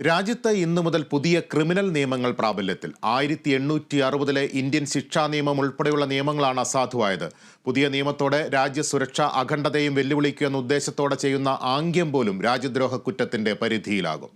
രാജ്യത്ത് ഇന്നു മുതൽ പുതിയ ക്രിമിനൽ നിയമങ്ങൾ പ്രാബല്യത്തിൽ. ആയിരത്തി എണ്ണൂറ്റി അറുപതിലെ ഇന്ത്യൻ ശിക്ഷാ നിയമം ഉൾപ്പെടെയുള്ള നിയമങ്ങളാണ് അസാധുവായത്. പുതിയ നിയമത്തോടെ രാജ്യസുരക്ഷ അഖണ്ഡതയും വെല്ലുവിളിക്കുമെന്ന ഉദ്ദേശത്തോടെ ചെയ്യുന്ന ആംഗ്യം പോലും രാജ്യദ്രോഹ കുറ്റത്തിന്റെ പരിധിയിലാകും.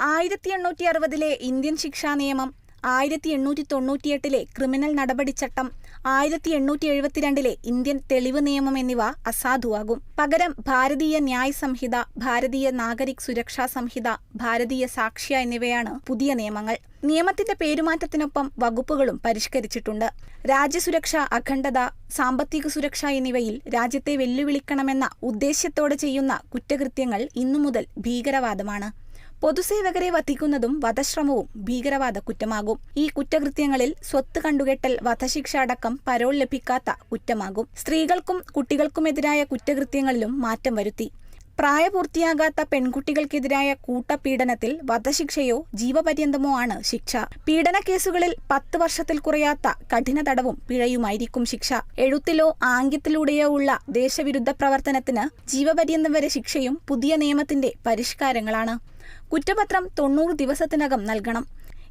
ആയിരത്തി എണ്ണൂറ്റി അറുപതിലെ ഇന്ത്യൻ ശിക്ഷാ നിയമം ആയിരത്തി എണ്ണൂറ്റി തൊണ്ണൂറ്റിയെട്ടിലെ ക്രിമിനൽ നടപടിച്ചട്ടം ആയിരത്തി എണ്ണൂറ്റി എഴുപത്തിരണ്ടിലെ ഇന്ത്യൻ തെളിവ് നിയമം എന്നിവ അസാധുവാകും. പകരം ഭാരതീയ ന്യായ് സംഹിത ഭാരതീയ നാഗരിക് സുരക്ഷാ സംഹിത ഭാരതീയ സാക്ഷ്യ എന്നിവയാണ് പുതിയ നിയമങ്ങൾ. നിയമത്തിന്റെ പേരുമാറ്റത്തിനൊപ്പം വകുപ്പുകളും പരിഷ്കരിച്ചിട്ടുണ്ട്. രാജ്യസുരക്ഷ അഖണ്ഡത സാമ്പത്തിക സുരക്ഷ എന്നിവയിൽ രാജ്യത്തെ വെല്ലുവിളിക്കണമെന്ന ഉദ്ദേശ്യത്തോടെ ചെയ്യുന്ന കുറ്റകൃത്യങ്ങൾ ഇന്നുമുതൽ ഭീകരവാദമാണ്. പൊതുസേവകരെ വധിക്കുന്നതും വധശ്രമവും ഭീകരവാദ കുറ്റമാകും ഈ കുറ്റകൃത്യങ്ങളിൽ സ്വത്ത് കണ്ടുകെട്ടൽ വധശിക്ഷ അടക്കം പരോൾ ലഭിക്കാത്ത കുറ്റമാകും. സ്ത്രീകൾക്കും കുട്ടികൾക്കുമെതിരായ കുറ്റകൃത്യങ്ങളിലും മാറ്റം വരുത്തി. പ്രായപൂർത്തിയാകാത്ത പെൺകുട്ടികൾക്കെതിരായ കൂട്ടപീഡനത്തിൽ വധശിക്ഷയോ ജീവപര്യന്തമോ ആണ് ശിക്ഷ. പീഡന കേസുകളിൽ പത്ത് വർഷത്തിൽ കുറയാത്ത കഠിന തടവും പിഴയുമായിരിക്കും ശിക്ഷ. എഴുത്തിലോ ആംഗ്യത്തിലൂടെയോ ഉള്ള ദേശവിരുദ്ധ പ്രവർത്തനത്തിന് ജീവപര്യന്തം വരെ ശിക്ഷയും പുതിയ നിയമത്തിന്റെ പരിഷ്കാരങ്ങളാണ്. കുറ്റപത്രം തൊണ്ണൂറ് ദിവസത്തിനകം നൽകണം.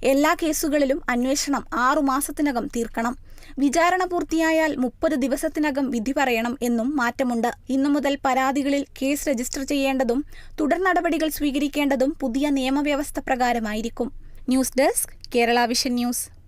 എല്ലാ കേസുകളിലും അന്വേഷണം ആറുമാസത്തിനകം തീർക്കണം. വിചാരണ പൂർത്തിയായാൽ മുപ്പത് ദിവസത്തിനകം വിധി പറയണം എന്നും മാറ്റമുണ്ട്. ഇന്നു മുതൽ പരാതികളിൽ കേസ് രജിസ്റ്റർ ചെയ്യേണ്ടതും തുടർ നടപടികൾ സ്വീകരിക്കേണ്ടതും പുതിയ നിയമവ്യവസ്ഥ പ്രകാരമായിരിക്കും. News desk Kerala Vision news.